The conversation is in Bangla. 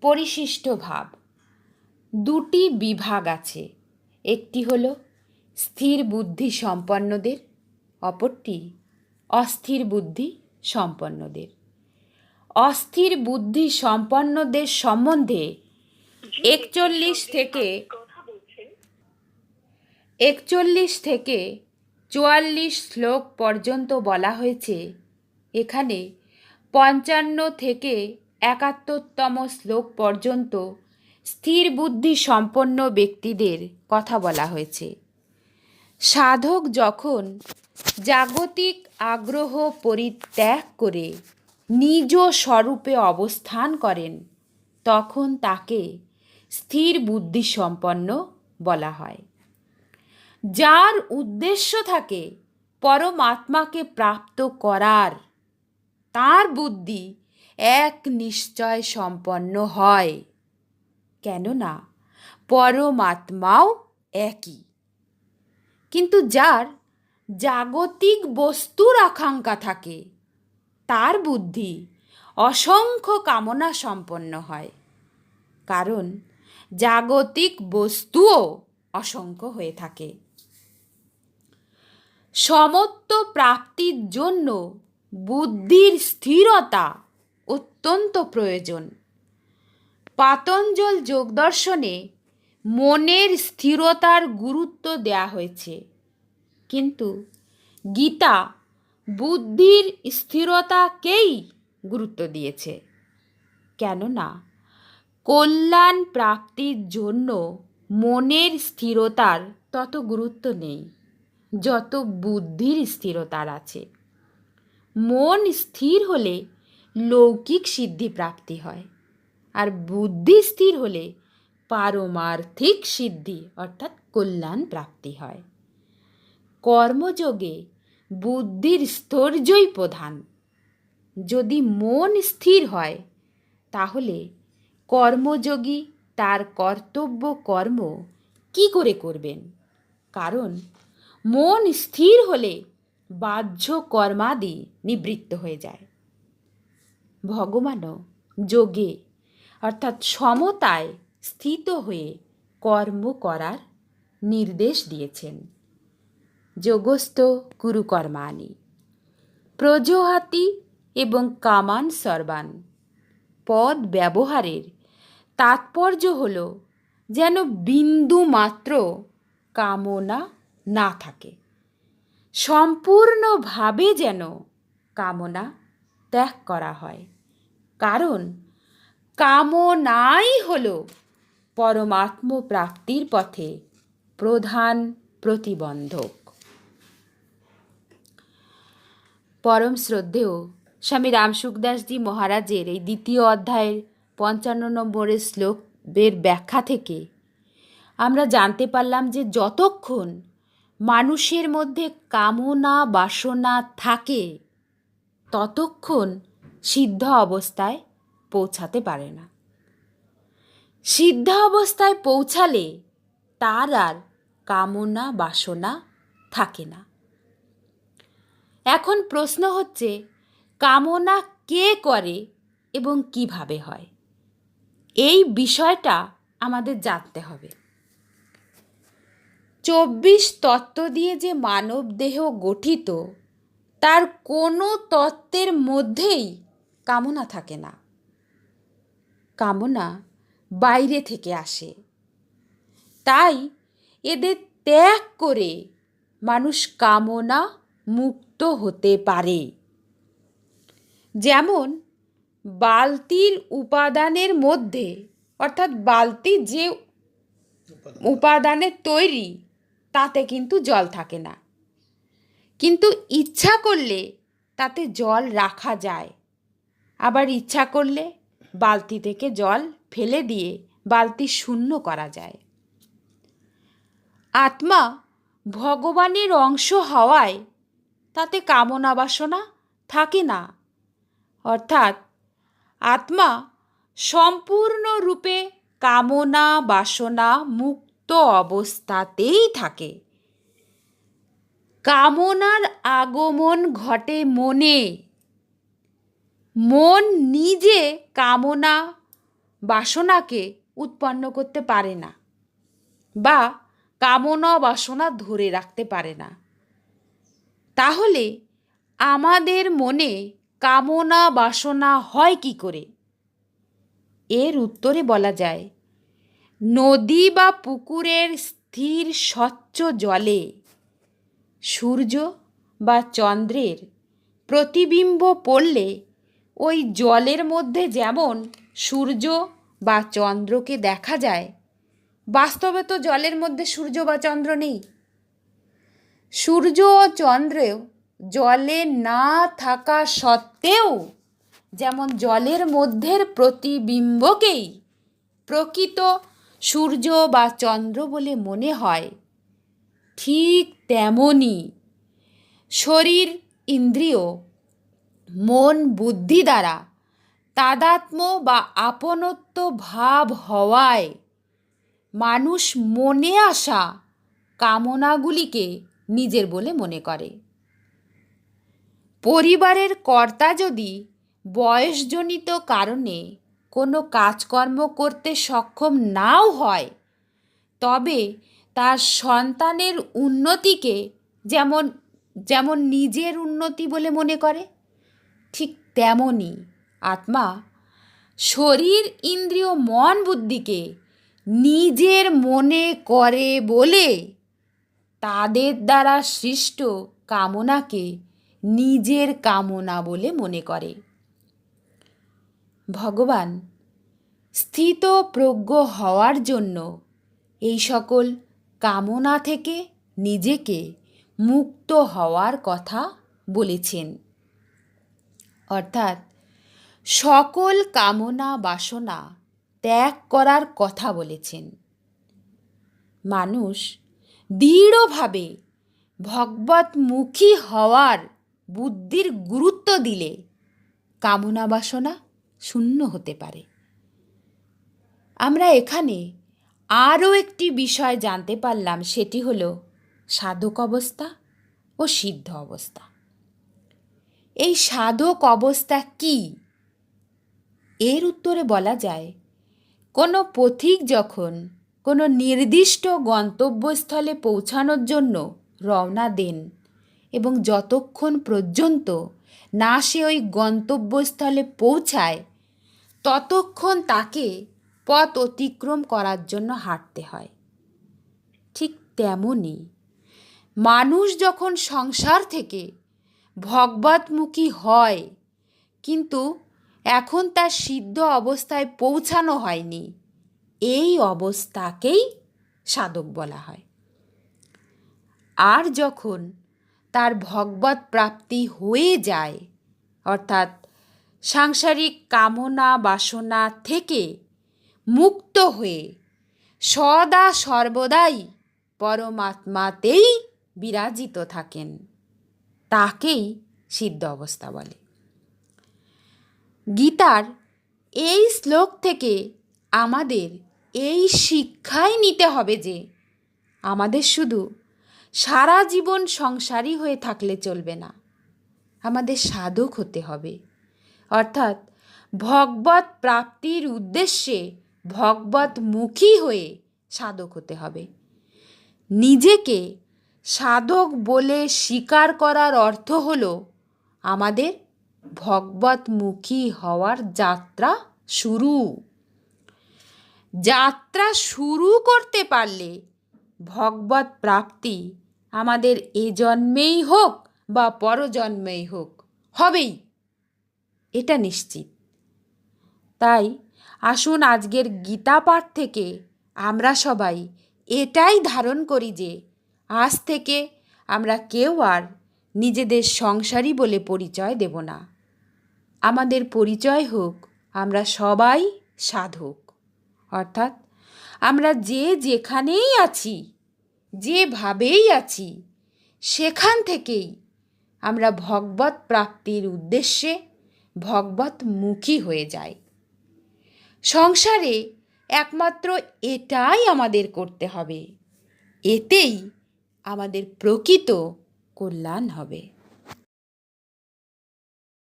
পরিশিষ্ট ভাব। দুটি বিভাগ আছে। একটি হল স্থির বুদ্ধি সম্পন্নদের, অপরটি অস্থির বুদ্ধি সম্পন্নদের। অস্থির বুদ্ধি সম্পন্নদের সম্বন্ধে একচল্লিশ থেকে একচল্লিশ থেকে চুয়াল্লিশ শ্লোক পর্যন্ত বলা হয়েছে। এখানে পঞ্চান্ন থেকে একাত্তরতম শ্লোক পর্যন্ত স্থির বুদ্ধি সম্পন্ন ব্যক্তিদের কথা বলা হয়েছে। সাধক যখন জাগতিক আগ্রহ পরিত্যাগ করে নিজ স্বরূপে অবস্থান করেন, তখন তাকে স্থির বুদ্ধি সম্পন্ন বলা হয়। যার উদ্দেশ্য থাকে পরমাত্মাকে প্রাপ্ত করার, তার বুদ্ধি এক নিশ্চয় সম্পন্ন হয়। কেননা পরমাত্মাও একই। কিন্তু যার জাগতিক বস্তুর আকাঙ্ক্ষা থাকে, তার বুদ্ধি অসংখ্য কামনা সম্পন্ন হয়। কারণ জাগতিক বস্তুও অসংখ্য হয়ে থাকে। সমত্ব প্রাপ্তির জন্য বুদ্ধির স্থিরতা অত্যন্ত প্রয়োজন। পাতঞ্জল যোগদর্শনে মনের স্থিরতার গুরুত্ব দেয়া হয়েছে। কিন্তু গীতা বুদ্ধির স্থিরতাকেই গুরুত্ব দিয়েছে। কেননা, কল্যাণ প্রাপ্তির জন্য মনের স্থিরতার তত গুরুত্ব নেই, যত বুদ্ধির স্থিরতার আছে। মন স্থির হলে লৌকিক সিদ্ধি প্রাপ্তি হয়। আর বুদ্ধি স্থির হলে পারমার্থিক সিদ্ধি, অর্থাৎ কল্যাণ প্রাপ্তি হয়। কর্মযোগে বুদ্ধির স্থৈর্যই প্রধান। যদি মন স্থির হয়, তাহলে কর্মযোগী তার কর্তব্য কর্ম কি করে করবেন? কারণ মন স্থির হলে বাহ্য কর্মাদি নিবৃত্ত হয়ে যায়। ভগবানও যোগে, অর্থাৎ সমতায় স্থিত হয়ে কর্ম করার নির্দেশ দিয়েছেন। যোগস্থ কুরুকর্মাণি প্রজহাতি এবং কামান সর্বান। পদ ব্যবহারের তাৎপর্য হল যেন বিন্দু মাত্র কামনা না থাকে। সম্পূর্ণভাবে যেন কামনা ত্যাগ করা হয়। কারণ কামনাই হল পরমাত্ম প্রাপ্তির পথে প্রধান প্রতিবন্ধক। পরম শ্রদ্ধেয় স্বামী রামসুখদাসজি মহারাজের এই দ্বিতীয় অধ্যায়ের পঞ্চান্ন নম্বরের শ্লোকের ব্যাখ্যা থেকে আমরা জানতে পারলাম যে যতক্ষণ মানুষের মধ্যে কামনা বাসনা থাকে ততক্ষণ সিদ্ধ অবস্থায় পৌঁছাতে পারে না। সিদ্ধ অবস্থায় পৌঁছালে তার আর কামনা বাসনা থাকে না। এখন প্রশ্ন হচ্ছে, কামনা কে করে এবং কীভাবে হয়? এই বিষয়টা আমাদের জানতে হবে। চব্বিশ তত্ত্ব দিয়ে যে মানব দেহ গঠিত তার কোনো তত্ত্বের মধ্যেই কামনা থাকে না। কামনা বাইরে থেকে আসে। তাই এদের ত্যাগ করে মানুষ কামনা মুক্ত হতে পারে। যেমন বালতির উপাদানের মধ্যে, অর্থাৎ বালতি যে উপাদানের তৈরি, তাতে কিন্তু জল থাকে না। কিন্তু ইচ্ছা করলে তাতে জল রাখা যায়। আবার ইচ্ছা করলে বালতি থেকে জল ফেলে দিয়ে বালতি শূন্য করা যায়। আত্মা ভগবানের অংশ হওয়ায় তাতে কামনা বাসনা থাকে না। অর্থাৎ আত্মা সম্পূর্ণরূপে কামনা বাসনা মুক্ত অবস্থাতেই থাকে। কামনার আগমন ঘটে মনে। মন নিজে কামনা, বাসনাকে উৎপন্ন করতে পারে না বা কামনা, বাসনা ধরে রাখতে পারে না। তাহলে আমাদের মনে কামনা, বাসনা হয় কি করে? এর উত্তরে বলা যায়, নদী বা পুকুরের স্থির স্বচ্ছ জলে সূর্য বা চন্দ্রের প্রতিবিম্ব পড়লে ওই জলের মধ্যে যেমন সূর্য বা চন্দ্রকে দেখা যায়, বাস্তবে তো জলের মধ্যে সূর্য বা চন্দ্র নেই। সূর্য ও চন্দ্রেও জলে না থাকা সত্ত্বেও যেমন জলের মধ্যের প্রতিবিম্বকেই প্রকৃত সূর্য বা চন্দ্র বলে মনে হয় ঠিক তেমনই। শরীর, ইন্দ্রিয়, মন, বুদ্ধি দ্বারা তাদাত্ম বা আপনত্ব ভাব হওয়ায় মানুষ মনে আসা কামনাগুলিকে নিজের বলে মনে করে। পরিবারের কর্তা যদি বয়সজনিত কারণে কোনো কাজকর্ম করতে সক্ষম নাও হয়, তবে তার সন্তানের উন্নতিকে যেমন যেমন নিজের উন্নতি বলে মনে করে, ঠিক তেমনই আত্মা শরীর, ইন্দ্রিয়, মন বুদ্ধিকে নিজের মনে করে বলে তাদের দ্বারা সৃষ্ট কামনাকে নিজের কামনা বলে মনে করে। ভগবান স্থিত প্রজ্ঞ হওয়ার জন্য এই সকল কামনা থেকে নিজেকে মুক্ত হওয়ার কথা বলেছেন। অর্থাৎ সকল কামনা বাসনা ত্যাগ করার কথা বলেছেন। মানুষ দৃঢ়ভাবে ভগবতমুখী হওয়ার বুদ্ধির গুরুত্ব দিলে কামনা বাসনা শূন্য হতে পারে। আমরা এখানে আরও একটি বিষয় জানতে পারলাম, সেটি হলো সাধক অবস্থা ও সিদ্ধ অবস্থা। এই সাধক অবস্থা কি? এর উত্তরে বলা যায়, কোনো পথিক যখন কোনো নির্দিষ্ট গন্তব্যস্থলে পৌঁছানোর জন্য রওনা দেন এবং যতক্ষণ পর্যন্ত না সে ওই গন্তব্যস্থলে পৌঁছায়, ততক্ষণ তাকে পথ অতিক্রম করার জন্য হাঁটতে হয়। ঠিক তেমনই মানুষ যখন সংসার থেকে ভগবতমুখী হয়, কিন্তু এখন তার সিদ্ধ অবস্থায় পৌঁছানো হয়নি। এই অবস্থাকেই সাধক বলা হয়। আর যখন তার ভগবত প্রাপ্তি হয়ে যায়, অর্থাৎ সাংসারিক কামনা বাসনা থেকে মুক্ত হয়ে সদা সর্বদাই পরমাত্মাতেই বিরাজিত থাকেন। তাকেই সিদ্ধ অবস্থা বলে। গীতার এই শ্লোক থেকে আমাদের এই শিক্ষাই নিতে হবে যে, আমাদের শুধু সারা জীবন সংসারী হয়ে থাকলে চলবে না, আমাদের সাধক হতে হবে। অর্থাৎ ভগবত প্রাপ্তির উদ্দেশ্যে ভগবতমুখী হয়ে সাধক হতে হবে। নিজেকে সাধক বলে স্বীকার করার অর্থ হল আমাদের ভগবতমুখী হওয়ার যাত্রা শুরু। যাত্রা শুরু করতে পারলে ভগবত প্রাপ্তি আমাদের এ জন্মেই হোক বা পরজন্মেই হোক, হবেই, এটা নিশ্চিত। তাই আসুন আজকের গীতা পাঠ থেকে আমরা সবাই এটাই ধারণ করি যে আজ থেকে আমরা কেউ আর নিজেদের সংসারী বলে পরিচয় দেব না। আমাদের পরিচয় হোক, আমরা সবাই সাধক। অর্থাৎ আমরা যে যেখানেই আছি, যেভাবেই আছি, সেখান থেকেই আমরা ভগবত প্রাপ্তির উদ্দেশ্যে ভগবতমুখী হয়ে যাই। সংসারে একমাত্র এটাই আমাদের করতে হবে। এতেই আমাদের প্রকৃত কল্যাণ হবে।